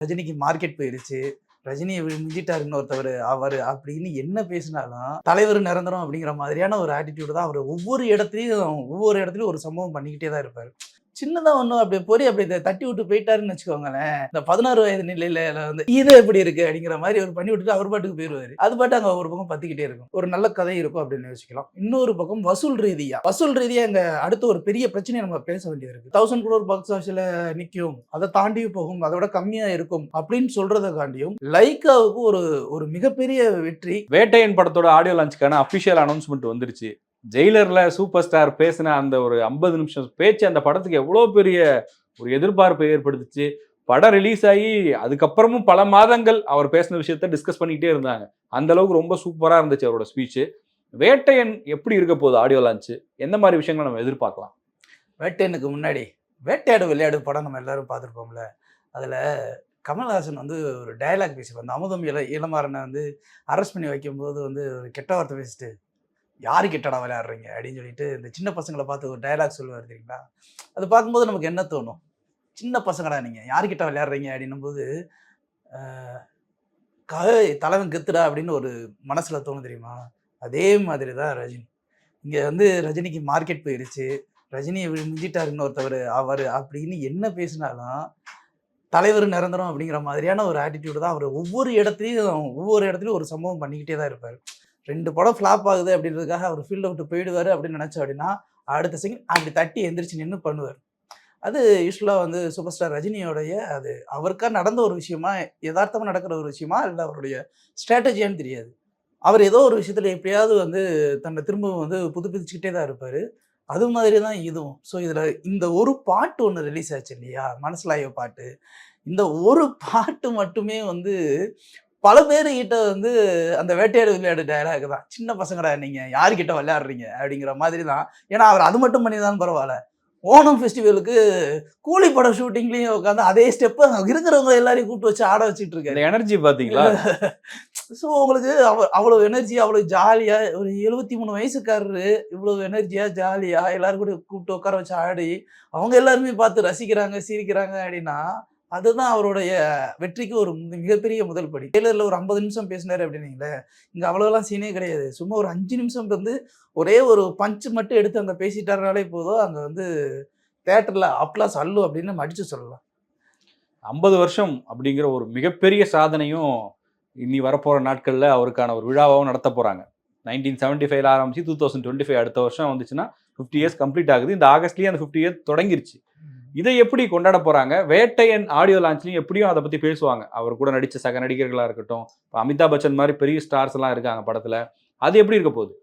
ரஜினிக்கு மார்க்கெட் போயிருச்சு. ரஜினியை மிஞ்சிட்டாரு இன்னொருத்தவர் அவர் அப்படின்னு என்ன பேசினாலும் தலைவர் நிரந்தரம் அப்படிங்கிற மாதிரியான ஒரு ஆட்டிடியூடு தான் அவர் ஒவ்வொரு இடத்துலையும் ஒவ்வொரு இடத்துலையும் ஒரு சம்பவம் பண்ணிக்கிட்டே தான் இருப்பார். சின்னதா ஒன்றும் அப்படி பொறி அப்படி இதை தட்டி விட்டு போயிட்டாருன்னு வச்சுக்கோங்களேன். இந்த பதினாறு வயது நிலையில வந்து இது எப்படி இருக்கு அப்படிங்கிற மாதிரி அவர் பண்ணி விட்டுட்டு அவர் பாட்டுக்கு போயிடுவாரு அது பாட்டு அங்க ஒரு பக்கம் பத்திக்கிட்டே இருக்கும். ஒரு நல்ல கதை இருக்கும் அப்படின்னு யோசிக்கலாம். இன்னொரு பக்கம் வசூல் ரீதியா. வசூல் ரீதியா இங்க அடுத்த ஒரு பெரிய பிரச்சனையை நம்ம பேச வேண்டியது இருக்கு தௌசண்ட் குரோர் பாக்ஸ் ஆஃபீஸ்ல நிற்கும் அதை தாண்டி போகும். அதோட கம்மியா இருக்கும் அப்படின்னு சொல்றதை காண்டியும் லைக்காவுக்கு ஒரு ஒரு மிகப்பெரிய வெற்றி. வேட்டையன் படத்தோட ஆடியோ லான்ச்சுக்கான அஃபிஷியல் அனௌன்ஸ்மெண்ட் வந்துருச்சு. ஜெயிலரில் சூப்பர் ஸ்டார் பேசின அந்த ஒரு ஐம்பது நிமிஷம் பேச்சு அந்த படத்துக்கு எவ்வளோ பெரிய ஒரு எதிர்பார்ப்பை ஏற்படுத்துச்சு. படம் ரிலீஸ் ஆகி அதுக்கப்புறமும் பல மாதங்கள் அவர் பேசின விஷயத்த டிஸ்கஸ் பண்ணிக்கிட்டே இருந்தாங்க. அந்த அளவுக்கு ரொம்ப சூப்பராக இருந்துச்சு அவரோட ஸ்பீச்சு வேட்டையன் எப்படி இருக்க போகுது ஆடியோ லான்ச்சு எந்த மாதிரி விஷயங்களை நம்ம எதிர்பார்க்கலாம்? வேட்டையனுக்கு முன்னாடி வேட்டையாடு விளையாடு படம் நம்ம எல்லாரும் பார்த்துருப்போம்ல. அதில் கமல்ஹாசன் வந்து ஒரு டயலாக் பேசியிருப்பார் அந்த அமுதம் இள இளமாறனை வந்து அரெஸ்ட் பண்ணி வைக்கும்போது வந்து ஒரு கெட்ட வார்த்தை பேசிட்டு யாரு கிட்டடா விளையாடுறீங்க? அப்படின்னு சொல்லிட்டு இந்த சின்ன பசங்களை பார்த்து ஒரு டயலாக் சொல்லுவார் தெரியுங்களா? அது பார்க்கும்போது நமக்கு என்ன தோணும்? சின்ன பசங்கடா நீங்கள் யாரு கிட்ட விளையாடுறீங்க? அப்படின்னும் போது க தலைவன் கெத்துடா? அப்படின்னு ஒரு மனசில் தோணும் தெரியுமா? அதே மாதிரி தான் ரஜினி. இங்கே வந்து ரஜினிக்கு மார்க்கெட் போயிருச்சு. ரஜினியை மிஞ்சிட்டாருன்னு இன்னொருத்தவர் அவர் அப்படின்னு என்ன பேசினாலும் தலைவர் நிரந்தரம் அப்படிங்கிற மாதிரியான ஒரு ஆட்டிடியூட் தான் அவர் ஒவ்வொரு இடத்துலையும் ஒவ்வொரு இடத்துலையும் ஒரு சம்பவம் பண்ணிக்கிட்டே தான் இருப்பார். ரெண்டு படம் ஃப்ளாப் ஆகுது அப்படின்றதுக்காக அவர் ஃபீல்டை விட்டு போயிடுவார் அப்படின்னு நினச்சோம் அப்படின்னா அடுத்த செகண்ட் அப்படி தட்டி எந்திரிச்சு நின்று பண்ணுவார். அது யூஸ்வலாக வந்து சூப்பர் ஸ்டார் ரஜினியோடைய அது அவருக்காக நடந்த ஒரு விஷயமா யதார்த்தமாக நடக்கிற ஒரு விஷயமா இல்லை அவருடைய ஸ்ட்ராட்டஜியான்னு தெரியாது. அவர் ஏதோ ஒரு விஷயத்தில் எப்படியாவது வந்து தன்னை திரும்பவும் வந்து புதுப்பிச்சுக்கிட்டே தான் இருப்பார். அது மாதிரி தான் இதுவும். ஸோ இதில் இந்த ஒரு பாட்டு ஒன்று ரிலீஸ் ஆச்சு இல்லையா? மனசிலாய பாட்டு. இந்த ஒரு பாட்டு மட்டுமே வந்து பல பேர்கிட்ட வந்து அந்த வேட்டையாடு விளையாடு டயலாக் தான். சின்ன பசங்கடா நீங்கள் யாருக்கிட்ட விளையாடுறீங்க? அப்படிங்கிற மாதிரி தான் ஏன்னா அவர் அது மட்டும் பண்ணி தான் பரவாயில்ல. ஓணம் ஃபெஸ்டிவலுக்கு கூலி படம் ஷூட்டிங்லேயும் உட்காந்து அதே ஸ்டெப்பு இருக்கிறவங்க எல்லாரையும் கூப்பிட்டு வச்சு ஆட வச்சுட்டு இருக்காரு. எனர்ஜி பாத்தீங்களா? ஸோ உங்களுக்கு அவ அவ்வளோ எனர்ஜி அவ்வளோ ஜாலியாக ஒரு எழுபத்தி மூணு வயசுக்காரரு இவ்வளோ எனர்ஜியாக ஜாலியாக எல்லாரும் கூட கூப்பிட்டு உட்கார வச்சு ஆடி அவங்க எல்லாருமே பார்த்து ரசிக்கிறாங்க சிரிக்கிறாங்க அப்படின்னா அதுதான் அவருடைய வெற்றிக்கு ஒரு மிகப்பெரிய முதல் படி. டெய்லரில் ஒரு ஐம்பது நிமிஷம் பேசினாரு அப்படின்னீங்களே இங்கே அவ்வளோலாம் சீனே கிடையாது. சும்மா ஒரு அஞ்சு நிமிஷம் வந்து ஒரே ஒரு பஞ்சு மட்டும் எடுத்து அங்கே பேசிட்டாருனாலே போதும் அங்கே வந்து தேட்டரில் அப்ளாஸ் அல்லு அப்படின்னு நம்ம அடிச்சு சொல்லலாம். ஐம்பது வருஷம் அப்படிங்கிற ஒரு மிகப்பெரிய சாதனையும் இனி வரப்போற நாட்கள்ல அவருக்கான ஒரு விழாவாகவும் நடத்த போறாங்க. நைன்டீன் செவன்டி ஃபைவ்ல ஆரம்பிச்சு டூ தௌசண்ட் டுவெண்ட்டி ஃபைவ் அடுத்த வருஷம் வந்துச்சுன்னா ஃபிஃப்டி இயர்ஸ் கம்ப்ளீட் ஆகுது. இந்த ஆகஸ்ட்லயே அந்த ஃபிஃப்டி இயர்ஸ் தொடங்கிருச்சு. இதை எப்படி கொண்டாட போறாங்க? வேட்டையன் ஆடியோ லான்ச்லயும் எப்படியும் அதை பத்தி பேசுவாங்க. அவர் கூட நடிச்ச சக நடிகர்களா இருக்கட்டும் அமிதாப் பச்சன் மாதிரி பெரிய ஸ்டார்ஸ் எல்லாம் இருக்காங்க படத்துல. அது எப்படி இருக்க போகுது?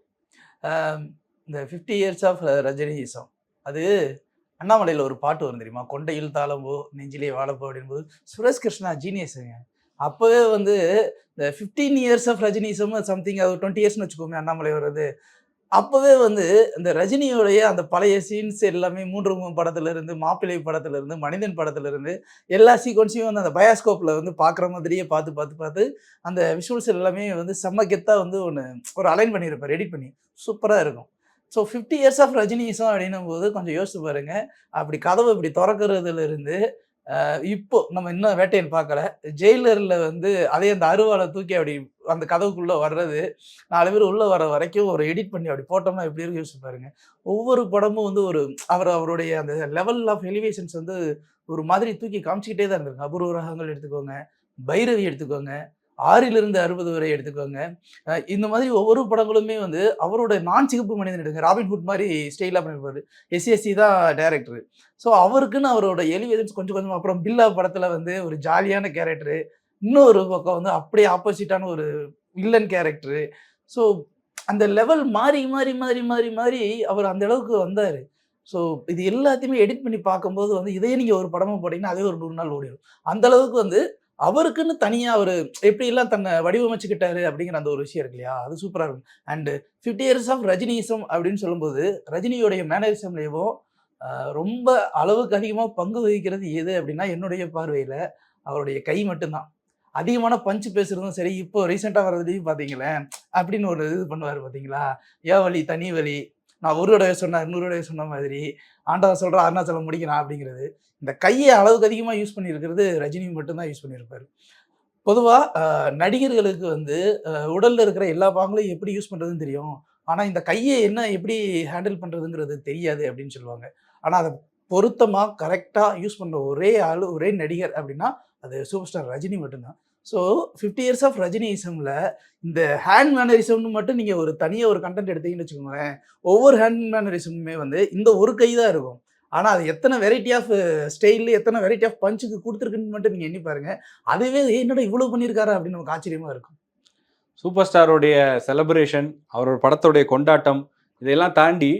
இந்த ஃபிஃப்டி இயர்ஸ் ஆஃப் ரஜினிசம் அது அண்ணாமலையில் ஒரு பாட்டு வரும் தெரியுமா? கொண்டையில் தாளம்போ நெஞ்சிலே வாழப்போ அப்படின்போது சுரேஷ் கிருஷ்ணா ஜீனியஸுங்க அப்போவே வந்து இந்த fifteen years of Rajinism something அது டுவெண்ட்டி இயர்ஸ்னு வச்சுக்கோமே அண்ணாமலை வர்றது. அப்போவே வந்து இந்த ரஜினியோடைய அந்த பழைய சீன்ஸ் எல்லாமே மூன்று முகம் படத்துலேருந்து மாப்பிள்ளை படத்துலேருந்து மனிதன் படத்துலேருந்து எல்லா சீக்வன்ஸையும் வந்து அந்த பயாஸ்கோப்பில் வந்து பார்க்குற மாதிரியே பார்த்து பார்த்து பார்த்து அந்த விஷுவல்ஸ் எல்லாமே வந்து செம்ம கெத்தாக வந்து ஒன்று ஒரு அலைன் பண்ணியிருப்பார் எடிட் பண்ணி. சூப்பராக இருக்கும். So fifty years of Rajinism அப்படின்னும் போது கொஞ்சம் யோசிச்சு பாருங்கள் அப்படி கதவை இப்படி திறக்கிறதுலேருந்து இப்போ நம்ம இன்னும் வேட்டையன் பார்க்கல. ஜெயிலரில் வந்து அதே அந்த அருவாளை தூக்கி அப்படி அந்த கதவுக்குள்ளே வர்றது நாலு பேர் உள்ளே வர வரைக்கும் ஒரு எடிட் பண்ணி அப்படி போட்டோம்னா எப்படி இருக்கு யோசிச்சு பாருங்க. ஒவ்வொரு படமும் வந்து ஒரு அவர் அவருடைய அந்த லெவல் ஆஃப் எலிவேஷன்ஸ் வந்து ஒரு மாதிரி தூக்கி காமிச்சிக்கிட்டே தான் இருந்திருக்கு. அபூர்வ ரகங்கள் எடுத்துக்கோங்க பைரவி எடுத்துக்கோங்க ஆறிலிருந்து அறுபது வரை எடுத்துக்கோங்க. இந்த மாதிரி ஒவ்வொரு படங்களுமே வந்து அவரோட நான் சிகப்பு மனிதன் எடுங்க ராபின்ஹுட் மாதிரி ஸ்டைலாக பண்ணிருப்பாரு. எஸ்எஸ்சி தான் டேரக்டர் ஸோ அவருக்குன்னு அவரோட எலிவேஷன்ஸ் கொஞ்சம் கொஞ்சம் அப்புறம் பில்லா படத்தில் வந்து ஒரு ஜாலியான கேரக்டரு இன்னொரு பக்கம் வந்து அப்படியே ஆப்போசிட்டான ஒரு வில்லன் கேரக்டரு ஸோ அந்த லெவல் மாறி மாறி மாறி மாறி மாறி அவர் அந்த அளவுக்கு வந்தார். ஸோ இது எல்லாத்தையுமே எடிட் பண்ணி பார்க்கும்போது வந்து இதையே நீங்கள் ஒரு படமாக போட்டிங்கன்னா அதே ஒரு நூறு நாள் ஓடிடும். அந்த அளவுக்கு வந்து அவருக்குன்னு தனியாக அவர் எப்படியெல்லாம் தன்னை வடிவமைச்சுக்கிட்டாரு அப்படிங்கிற அந்த ஒரு விஷயம் இருக்கு இல்லையா அது சூப்பராக இருக்கும். And fifty years of Rajinism அப்படின்னு சொல்லும்போது ரஜினியோடைய மேனரிசம்லேயும் ரொம்ப அளவுக்கு அதிகமாக பங்கு வகிக்கிறது எது அப்படின்னா என்னுடைய பார்வையில் அவருடைய கை மட்டும்தான். அதிகமான பஞ்சு பேசுறதும் சரி இப்போ ரீசெண்டாக வர்றதுலையும் பார்த்தீங்களேன் அப்படின்னு ஒரு இது பண்ணுவார் பார்த்தீங்களா ஏ வழி தனி வழி நான் ஒரு தடவை சொன்னேன் இன்னொரு தடவை சொன்ன மாதிரி ஆண்டவன் சொல்கிறேன் அருணாச்சலம் முடிக்கிறான் அப்படிங்கிறது இந்த கையை அளவுக்கு அதிகமாக யூஸ் பண்ணியிருக்கிறது ரஜினி மட்டும்தான் யூஸ் பண்ணியிருப்பார். பொதுவாக நடிகர்களுக்கு வந்து உடலில் இருக்கிற எல்லா பாகங்களையும் எப்படி யூஸ் பண்ணுறதுன்னு தெரியும். ஆனால் இந்த கையை என்ன எப்படி ஹேண்டில் பண்ணுறதுங்கிறது தெரியாது அப்படின்னு சொல்லுவாங்க. ஆனால் அதை பொருத்தமாக கரெக்டாக யூஸ் பண்ணுற ஒரே ஆள் ஒரே நடிகர் அப்படின்னா அது சூப்பர் ஸ்டார் ரஜினி மட்டும்தான். ஸோ ஃபிஃப்டி இயர்ஸ் ஆஃப் ரஜினிசமில் இந்த ஹேண்ட் மேனரிசம்னு மட்டும் நீங்கள் ஒரு தனியாக ஒரு கண்டென்ட் எடுத்தீங்கன்னு வச்சுக்கோங்களேன் ஒவ்வொரு ஹேண்ட் மேனரிசமுமே வந்து இந்த ஒரு கை தான் இருக்கும். ஆனால் அது எத்தனை வெரைட்டி ஆஃப் ஸ்டைலு எத்தனை வெரைட்டி ஆஃப் பஞ்சுக்கு கொடுத்துருக்குன்னு மட்டும் நீங்கள் எண்ணி பாருங்கள் அதுவே என்னோட என்னடா இவ்வளோ பண்ணியிருக்காரா அப்படின்னு நமக்கு ஆச்சரியமாக இருக்கும். சூப்பர் ஸ்டாரோடைய செலப்ரேஷன் அவரோட படத்தோடைய கொண்டாட்டம் இதையெல்லாம் தாண்டி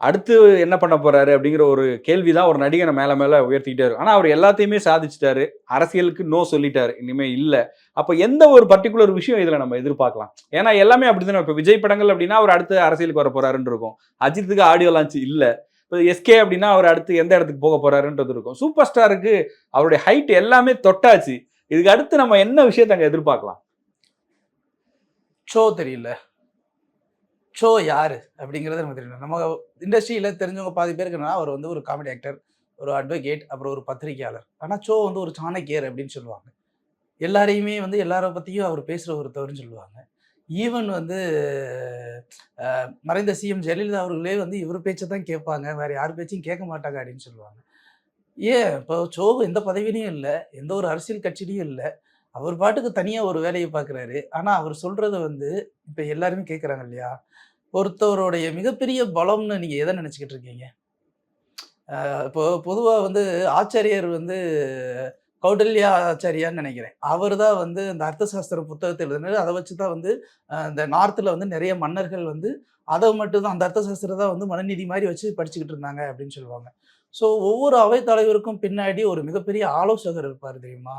அடுத்து என்ன பண்ண போறாரு அப்படிங்கிற ஒரு கேள்வி தான் ஒரு நடிகனை மேல மேல உயர்த்திக்கிட்டே இருக்கும். ஆனா அவர் எல்லாத்தையுமே சாதிச்சிட்டாரு. அரசியலுக்கு நோ சொல்லிட்டாரு. இனிமே இல்ல. அப்ப எந்த ஒரு பர்டிகுலர் விஷயம் இதுல நம்ம எதிர்பார்க்கலாம்? ஏன்னா எல்லாமே அப்படிதான் இப்ப விஜய் படங்கள் அப்படின்னா அவர் அடுத்து அரசியலுக்கு வர போறாருன்னு இருக்கும். அஜித்துக்கு ஆடியோ லான்ச் இல்ல. இப்போ எஸ்கே அப்படின்னா அவர் அடுத்து எந்த இடத்துக்கு போக போறாருன்றது இருக்கும். சூப்பர் ஸ்டாருக்கு அவருடைய ஹைட் எல்லாமே தொட்டாச்சு. இதுக்கு அடுத்து நம்ம என்ன விஷயத்தை அங்கே எதிர்பார்க்கலாம்? ஷோ தெரியல. ஷோ யார்? அப்படிங்கிறது நமக்கு தெரியல நம்ம இண்டஸ்ட்ரியில் தெரிஞ்சவங்க பாதி பேருக்கு அவர் வந்து ஒரு காமெடி ஆக்டர் ஒரு அட்வொகேட் அப்புறம் ஒரு பத்திரிகையாளர். ஆனால் ஷோ வந்து ஒரு சாணக்கியர் அப்படின்னு சொல்லுவாங்க. எல்லாரையுமே வந்து எல்லாரை பற்றியும் அவர் பேசுகிற ஒருத்தவர்னு சொல்லுவாங்க. ஈவன் வந்து மறைந்த சிஎம் ஜெயலலிதா அவர்களே வந்து இவர் பேச்சை தான் கேட்பாங்க. வேற யார் பேச்சையும் கேட்க மாட்டாங்க அப்படின்னு சொல்லுவாங்க. ஏன்? இப்போ சோ எந்த பதவியிலையும் இல்லை. எந்த ஒரு அரசியல் கட்சியிலையும் இல்லை. அவர் பாட்டுக்கு தனியாக ஒரு வேலையை பார்க்குறாரு ஆனால் அவர் சொல்கிறத வந்து இப்போ எல்லாருமே கேட்குறாங்க இல்லையா? ஒருத்தவருடைய மிகப்பெரிய பலம்னு நீங்கள் எதை நினச்சிக்கிட்டு இருக்கீங்க? இப்போ பொதுவாக வந்து ஆச்சாரியர் வந்து கௌடல்யா ஆச்சாரியான்னு நினைக்கிறேன். அவர் தான் வந்து இந்த அர்த்தசாஸ்திர புத்தகத்தை எழுதினார். அதை வச்சு தான் வந்து இந்த நார்த்தில் வந்து நிறைய மன்னர்கள் வந்து அதை மட்டும் தான் அந்த அர்த்தசாஸ்திரம் தான் வந்து மனநிதி மாதிரி வச்சு படிச்சுக்கிட்டு இருந்தாங்க அப்படின்னு சொல்லுவாங்க. ஸோ ஒவ்வொரு அவைத்தலைவருக்கும் பின்னாடி ஒரு மிகப்பெரிய ஆலோசகர் இருப்பார் தெரியுமா?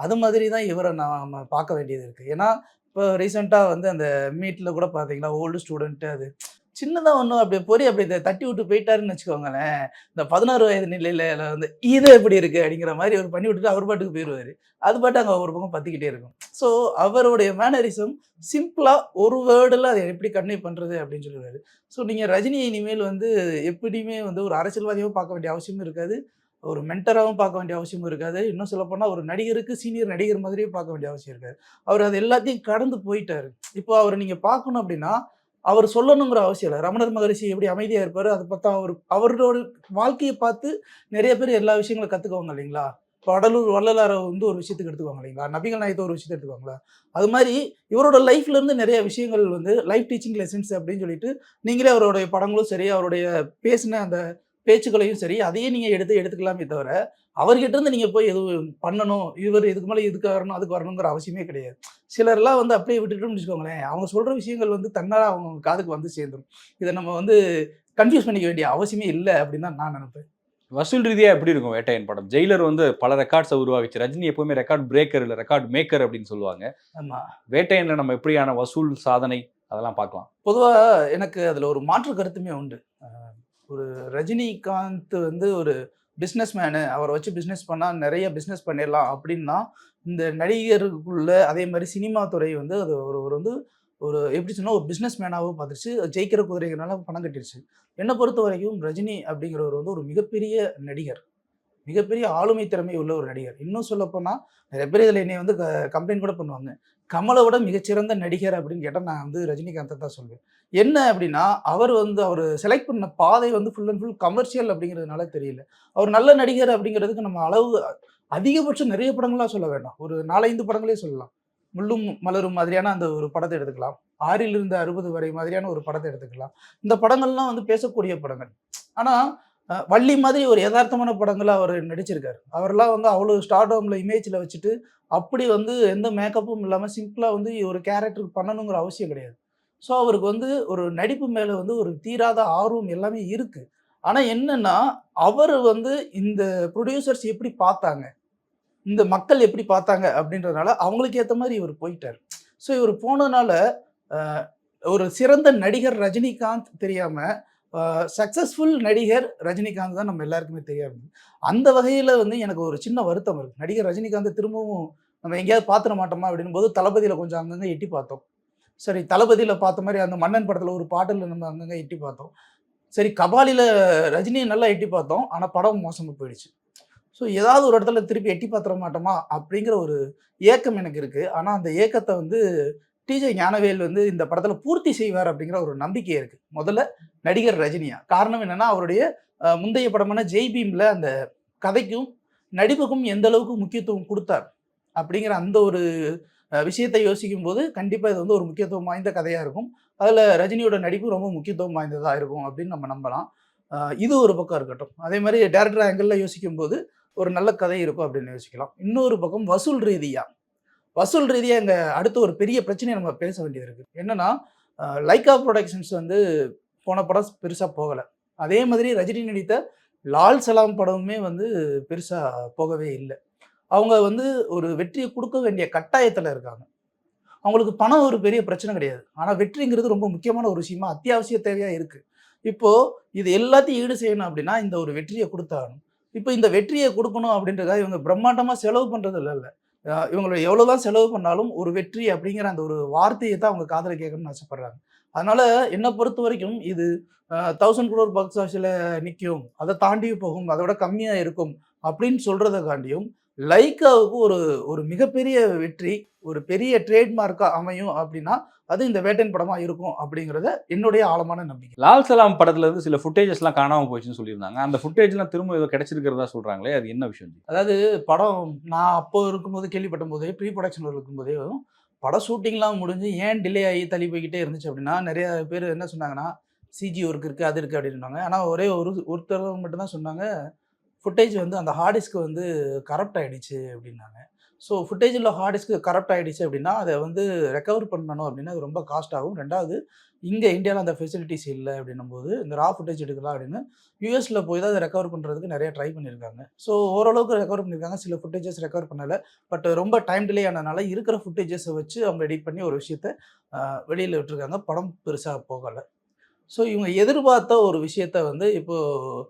அது மாதிரி தான் இவரை நாம பார்க்க வேண்டியது இருக்குது ஏன்னா இப்போ ரீசெண்டாக வந்து அந்த மீட்டில் கூட பார்த்தீங்களா ஓல்டு ஸ்டூடெண்ட்டு அது சின்னதாக ஒன்றும் அப்படி பொறி அப்படி இந்த தட்டி விட்டு போயிட்டாருன்னு வச்சுக்கோங்களேன் இந்த பதினாறு வயது நிலையில வந்து இது எப்படி இருக்குது அப்படிங்கிற மாதிரி அவர் பண்ணி விட்டுட்டு அவர் பாட்டுக்கு போயிடுவார் அது பாட்டு அங்கே ஒரு பக்கம் பற்றிக்கிட்டே இருக்கும். ஸோ அவருடைய மேனரிசம் சிம்பிளாக ஒரு வேர்டில் அதை எப்படி கன்வே பண்ணுறது அப்படின்னு சொல்லுவார் ஸோ நீங்கள் ரஜினி இனிமேல் வந்து எப்படியுமே வந்து ஒரு அரசியல்வாதியாகவும் பார்க்க வேண்டிய அவசியமும் இருக்காது. ஒரு மென்டராகவும் பார்க்க வேண்டிய அவசியமும் இருக்காது. இன்னும் சொல்லப்போனால் ஒரு நடிகருக்கு சீனியர் நடிகர் மாதிரியே பார்க்க வேண்டிய அவசியம் இருக்காது. அவர் அது எல்லாத்தையும் கடந்து போயிட்டார். இப்போ அவர் நீங்கள் பார்க்கணும் அப்படின்னா அவர் சொல்லணுங்கிற அவசியம் இல்லை. ரமணர் மகரிஷி எப்படி அமைதியாக இருப்பார் அதை பார்த்தா அவர் அவரோட வாழ்க்கையை பார்த்து நிறைய பேர் எல்லா விஷயங்களும் கற்றுக்குவாங்க இல்லைங்களா? இப்போ வடலூர் வள்ளலாரை வந்து ஒரு விஷயத்துக்கு எடுத்துக்குவாங்க இல்லைங்களா? நபிகள் நாயத்தை ஒரு விஷயத்தை எடுத்துக்குவாங்களா? அது மாதிரி இவரோட லைஃப்லேருந்து நிறைய விஷயங்கள் வந்து லைஃப் டீச்சிங் லெசன்ஸ் அப்படின்னு சொல்லிட்டு நீங்களே அவருடைய படங்களும் சரி அவருடைய பேசின அந்த பேச்சுக்களையும் சரி அதையே நீங்கள் எடுத்து எடுத்துக்கலாமே தவிர அவர்கிட்ட இருந்து நீங்கள் போய் எதுவும் பண்ணணும் இவர் இதுக்கு மேலே இதுக்கு வரணும் அதுக்கு வரணுங்கிற அவசியமே கிடையாது. சிலர்லாம் வந்து அப்படியே விட்டுட்டோம்னு வச்சுக்கோங்களேன் அவங்க சொல்கிற விஷயங்கள் வந்து தன்னால் அவங்க காதுக்கு வந்து சேர்ந்துடும் இதை நம்ம வந்து கன்ஃபியூஸ் பண்ணிக்க வேண்டிய அவசியமே இல்லை அப்படின்னு தான் நான் நினைப்பேன். வசூல் ரீதியா எப்படி இருக்கும் வேட்டையன் படம்? ஜெயிலர் வந்து பல ரெக்கார்ட்ஸை உருவாக்கிச்சு. ரஜினி எப்பவுமே ரெக்கார்ட் பிரேக்கர் இல்லை ரெக்கார்ட் மேக்கர் அப்படின்னு சொல்லுவாங்க. ஆமாம் வேட்டையன்ல நம்ம எப்படியான வசூல் சாதனை அதெல்லாம் பார்க்கலாம். பொதுவாக எனக்கு அதில் ஒரு மாற்று கருத்துமே உண்டு. ஒரு ரஜினிகாந்த் வந்து ஒரு பிஸ்னஸ் மேனு அவரை வச்சு பிஸ்னஸ் பண்ணால் நிறைய பிஸ்னஸ் பண்ணிடலாம் அப்படின்னா இந்த நடிகருக்குள்ள அதே மாதிரி சினிமா துறை வந்து அது ஒரு ஒரு வந்து ஒரு எப்படி சொன்னால் ஒரு பிஸ்னஸ் மேனாகவும் பார்த்துருச்சு. ஜெயிக்கிற குதிரைகளால பணம் கட்டிருச்சு. என்னை பொறுத்த வரைக்கும் ரஜினி அப்படிங்கிறவர் வந்து ஒரு மிகப்பெரிய நடிகர். மிகப்பெரிய ஆளுமை திறமை உள்ள ஒரு நடிகர். இன்னும் சொல்லப்போனால் நிறைய பேர் இதில் என்னை வந்து கம்ப்ளைண்ட் கூட பண்ணுவாங்க. கமலை விட மிகச்சிறந்த நடிகர் அப்படின்னு கேட்டால் நான் வந்து ரஜினிகாந்தை தான் சொல்வேன். என்ன அப்படின்னா அவர் வந்து அவர் செலக்ட் பண்ண பாதை வந்து ஃபுல் அண்ட் ஃபுல் கமர்ஷியல் அப்படிங்கிறதுனால தெரியல. அவர் நல்ல நடிகர் அப்படிங்கிறதுக்கு நம்ம அளவு அதிகபட்சம் நிறைய படங்களாக சொல்ல வேண்டாம். ஒரு நாலஞ்சு படங்களே சொல்லலாம். முள்ளும் மலரும் மாதிரியான அந்த ஒரு படத்தை எடுத்துக்கலாம். ஆறிலிருந்து அறுபது வரை மாதிரியான ஒரு படத்தை எடுத்துக்கலாம். இந்த படங்கள்லாம் வந்து பேசக்கூடிய படங்கள். ஆனால் வள்ளி மாதிரி ஒரு யதார்த்தமான படங்களை அவர் நடிச்சிருக்காரு. அவரெல்லாம் வந்து அவ்வளோ ஸ்டார்டோமில் இமேஜில் வச்சுட்டு அப்படி வந்து எந்த மேக்கப்பும் இல்லாமல் சிம்பிளாக வந்து ஒரு கேரக்டருக்கு பண்ணணுங்கிற அவசியம் கிடையாது. ஸோ அவருக்கு வந்து ஒரு நடிப்பு மேலே வந்து ஒரு தீராத ஆர்வம் எல்லாமே இருக்குது ஆனால் என்னென்னா அவர் வந்து இந்த ப்ரொடியூசர்ஸ் எப்படி பார்த்தாங்க? இந்த மக்கள் எப்படி பார்த்தாங்க? அப்படின்றதுனால அவங்களுக்கு ஏற்ற மாதிரி இவர் போயிட்டார். ஸோ இவர் போனதுனால ஒரு சிறந்த நடிகர் ரஜினிகாந்த் தெரியாமல் சக்ஸஸ்ஃபுல் நடிகர் ரஜினிகாந்த் தான் நம்ம எல்லாருக்குமே தெரியாது அந்த வகையில் வந்து எனக்கு ஒரு சின்ன வருத்தம் இருக்குது நடிகர் ரஜினிகாந்த் திரும்பவும் நம்ம எங்கேயாவது பார்த்துட மாட்டோமா அப்படின் போது தளபதியில் கொஞ்சம் அங்கங்கே எட்டி பார்த்தோம். சரி தளபதியில் பார்த்த மாதிரி அந்த மன்னன் படத்தில் ஒரு பாட்டில் நம்ம அங்கங்கே எட்டி பார்த்தோம். சரி கபாலியில் ரஜினியை நல்லா எட்டி பார்த்தோம். ஆனால் படம் மோசமாக போயிடுச்சு. ஸோ ஏதாவது ஒரு இடத்துல திருப்பி எட்டி பார்த்துட மாட்டோமா அப்படிங்கிற ஒரு ஏக்கம் எனக்கு இருக்குது ஆனால் அந்த ஏக்கத்தை வந்து டிஜே ஞானவேல் வந்து இந்த படத்தில் பூர்த்தி செய்வார் அப்படிங்கிற ஒரு நம்பிக்கை இருக்குது முதல்ல நடிகர் ரஜினியா. காரணம் என்னன்னா அவருடைய முந்தைய படமான ஜெய் பீம்ல அந்த கதைக்கும் நடிப்புக்கும் எந்த அளவுக்கு முக்கியத்துவம் கொடுத்தார் அப்படிங்கிற அந்த ஒரு விஷயத்தை யோசிக்கும் போது கண்டிப்பாக இது வந்து ஒரு முக்கியத்துவம் வாய்ந்த கதையாக இருக்கும். அதில் ரஜினியோட நடிப்பு ரொம்ப முக்கியத்துவம் வாய்ந்ததாக இருக்கும் அப்படின்னு நம்ம நம்பலாம். இது ஒரு பக்கம் இருக்கட்டும். அதே மாதிரி டேரக்டர் ஆங்கிளில் யோசிக்கும் போது ஒரு நல்ல கதை இருக்கும் அப்படின்னு யோசிக்கலாம். இன்னொரு பக்கம் வசூல் ரீதியாக வசூல் ரீதியாக இங்கே அடுத்த ஒரு பெரிய பிரச்சனையை நம்ம பேச வேண்டியது இருக்குது என்னன்னா லைக்கா ப்ரொடக்ஷன்ஸ் வந்து போன படம் பெருசாக போகலை. அதே மாதிரி ரஜினி நடித்த லால் சலாம் படமுமே வந்து பெருசாக போகவே இல்லை. அவங்க வந்து ஒரு வெற்றியை கொடுக்க வேண்டிய கட்டாயத்தில் இருக்காங்க. அவங்களுக்கு பணம் ஒரு பெரிய பிரச்சனை கிடையாது. ஆனால் வெற்றிங்கிறது ரொம்ப முக்கியமான ஒரு விஷயமா அத்தியாவசிய தேவையாக இருக்குது இப்போது இது எல்லாத்தையும் ஈடு செய்யணும் அப்படின்னா இந்த ஒரு வெற்றியை கொடுத்தாகணும். இப்போ இந்த வெற்றியை கொடுக்கணும் அப்படின்றதுக்காக இவங்க பிரம்மாண்டமாக செலவு பண்ணுறது இல்லைல்ல இவங்களை எவ்வளோதான் செலவு பண்ணாலும் ஒரு வெற்றி அப்படிங்கிற அந்த ஒரு வார்த்தையை தான் அவங்க காதில் கேட்கணும்னு ஆசைப்படுறாங்க. அதனால என்னை பொறுத்த வரைக்கும் இது தௌசண்ட் குரோர் பாக்ஸ் ஆஃபீஸில் நிற்கும் அதை தாண்டி போகும் அதை விட கம்மியாக இருக்கும் அப்படின்னு சொல்கிறத காண்டியும் லைக்காவுக்கு ஒரு ஒரு மிகப்பெரிய வெற்றி ஒரு பெரிய ட்ரேட்மார்க்காக அமையும் அப்படின்னா அது இந்த வேட்டன் படமாக இருக்கும் அப்படிங்கிறத என்னுடைய ஆழமான நம்பிக்கை. லால் சலாம் படத்துல இருந்து சில ஃபுட்டேஜஸ்லாம் காணாம போச்சுன்னு சொல்லியிருந்தாங்க. அந்த ஃபுட்டேஜ்லாம் திரும்ப ஏதோ கிடைச்சிருக்கிறதா சொல்றாங்களே அது என்ன விஷயம்? அதாவது படம் நான் அப்போ இருக்கும்போது கேள்விப்பட்ட போதே ப்ரீ ப்ரொடக்ஷனில் இருக்கும்போதே படம் ஷூட்டிங்லாம் முடிஞ்சு ஏன் டிலே ஆகி தள்ளி போய்கிட்டே இருந்துச்சு அப்படின்னா நிறைய பேர் என்ன சொன்னாங்கன்னா சிஜி ஒர்க் இருக்குது அது இருக்குது அப்படின்னு சொன்னாங்க ஆனால் ஒரே ஒரு ஒருத்தர் மட்டும்தான் சொன்னாங்க. ஃபுட்டேஜ் வந்து அந்த ஹார்டிஸ்க்கு வந்து கரப்ட் ஆகிடுச்சு அப்படின்னாங்க. ஸோ ஃபுட்டேஜில் ஹார்டிஸ்க்கு கரப்ட் ஆகிடுச்சு அப்படின்னா அதை வந்து ரெக்கவர் பண்ணணும் அப்படின்னா அது ரொம்ப காஸ்ட் ஆகும். ரெண்டாவது இங்கே இந்தியாவில் அந்த ஃபெசிலிட்டிஸ் இல்லை அப்படின்னும் போது இந்த ரா ஃபுட்டேஜ் எடுக்கலாம் அப்படின்னு யூஎஸில் போய் தான் அதை ரெக்கவர் பண்ணுறதுக்கு நிறைய ட்ரை பண்ணியிருக்காங்க. ஸோ ஓரளவுக்கு ரெக்கவர் பண்ணியிருக்காங்க. சில ஃபுட்டேஜஸ் ரெக்கவர் பண்ணலை. பட் ரொம்ப டைம் டிலே ஆனதுனால இருக்கிற ஃபுட்டேஜஸை வச்சு அவங்க எடிட் பண்ணி ஒரு விஷயத்த வெளியில் விட்டுருக்காங்க. படம் பெருசாக போகலை. ஸோ இவங்க எதிர்பார்த்த ஒரு விஷயத்த வந்து இப்போது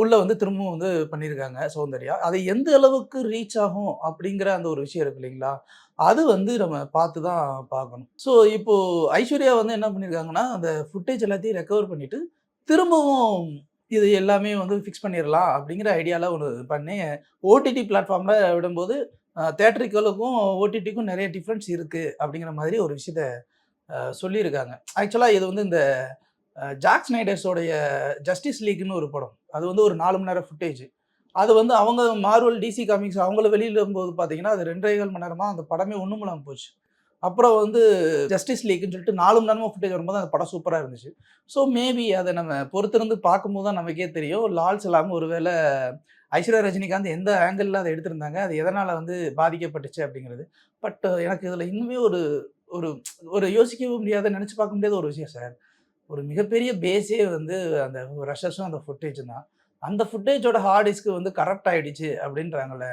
உள்ளே வந்து திரும்பவும் வந்து பண்ணியிருக்காங்க சௌந்தர்யா. அது எந்த அளவுக்கு ரீச் ஆகும் அப்படிங்கிற அந்த ஒரு விஷயம் இருக்கு இல்லைங்களா? அது வந்து நம்ம பார்த்து தான் பார்க்கணும். ஸோ இப்போது ஐஸ்வர்யா வந்து என்ன பண்ணியிருக்காங்கன்னா அந்த ஃபுட்டேஜ் எல்லாத்தையும் ரெக்கவர் பண்ணிவிட்டு திரும்பவும் இது எல்லாமே வந்து ஃபிக்ஸ் பண்ணிடலாம் அப்படிங்கிற ஐடியாவில் ஒன்று பண்ணி ஓடிடி பிளாட்ஃபார்மில் விடும்போது தேட்டரிக்கலுக்கும் ஓடிடிக்கும் நிறைய டிஃப்ரென்ஸ் இருக்குது அப்படிங்கிற மாதிரி ஒரு விஷயத்த சொல்லியிருக்காங்க ஆக்சுவலாக இது வந்து இந்த ஜாக்ஸ் ஜாக் ஸ்னைடர்ஸோடைய ஜஸ்டிஸ் லீக்னு ஒரு படம். அது வந்து ஒரு நாலு மணி நேரம் ஃபுட்டேஜ் அது வந்து அவங்க மார்வல் டிசி காமிக்ஸ் அவங்கள வெளியில் போது பார்த்தீங்கன்னா அது ரெண்டரை மணி நேரமாக அந்த படமே ஒன்றும் இல்லாமல் போச்சு. அப்புறம் வந்து ஜஸ்டிஸ் லீக்னு சொல்லிட்டு நாலு மணி நேரமாக ஃபுட்டேஜ் வரும்போது அந்த படம் சூப்பராக இருந்துச்சு. ஸோ மேபி அதை நம்ம பொறுத்திருந்து பார்க்கும்போது தான் நமக்கே தெரியும். லால் சலாம் ஒருவேளை ஐஸ்வர்யா ரஜினிகாந்த் எந்த ஆங்கிளில் அதை எடுத்திருந்தாங்க? அது எதனால் வந்து பாதிக்கப்பட்டுச்சு அப்படிங்கிறது. பட் எனக்கு இதில் இன்னுமே ஒரு ஒரு ஒரு யோசிக்கவும் முடியாத நினச்சி பார்க்க முடியாத ஒரு விஷயம் சார் ஒரு மிகப்பெரிய பேஸே வந்து அந்த ரஷஸும் அந்த ஃபுட்டேஜும் தான். அந்த ஃபுட்டேஜோட ஹார்ட் டிஸ்க்கு வந்து கரெக்ட் ஆகிடுச்சு அப்படின்றாங்கல்ல.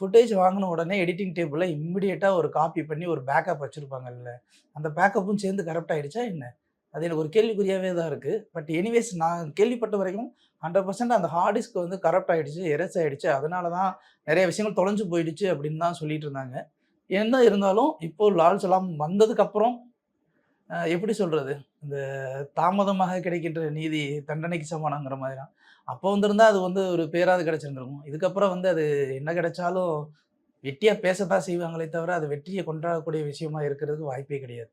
ஃபுட்டேஜ் வாங்கின உடனே எடிட்டிங் டேபிளில் இம்மிடியேட்டாக ஒரு காப்பி பண்ணி ஒரு பேக்கப் வச்சுருப்பாங்கல்ல. அந்த பேக்கப்பும் சேர்ந்து கரெக்ட் ஆகிடுச்சா என்ன? அது எனக்கு ஒரு கேள்விக்குறியாகவே தான் இருக்குது பட் எனிவேஸ் நான் கேள்விப்பட்ட வரைக்கும் ஹண்ட்ரட் பர்சன்ட் அந்த ஹார்ட் டிஸ்க் வந்து கரப்ட் ஆகிடுச்சு எரஸ் ஆகிடுச்சு அதனால தான் நிறைய விஷயங்கள் தொலைஞ்சு போயிடுச்சு அப்படின்னு தான் சொல்லிட்டு இருந்தாங்க. என்ன இருந்தாலும் இப்போது லால் சலாம் வந்ததுக்கப்புறம் எப்படி சொல்கிறது இந்த தாமதமாக கிடைக்கின்ற நீதி தண்டனைக்கு சமானங்கிற மாதிரி தான் அப்போ வந்திருந்தா அது வந்து ஒரு பேராது கிடைச்சிருந்துருக்கும். இதுக்கப்புறம் வந்து அது என்ன கிடைச்சாலும் வெட்டியாக பேசத்தான் செய்வாங்களே தவிர அது வெற்றியை கொண்டாடக்கூடிய விஷயமா இருக்கிறதுக்கு வாய்ப்பே கிடையாது.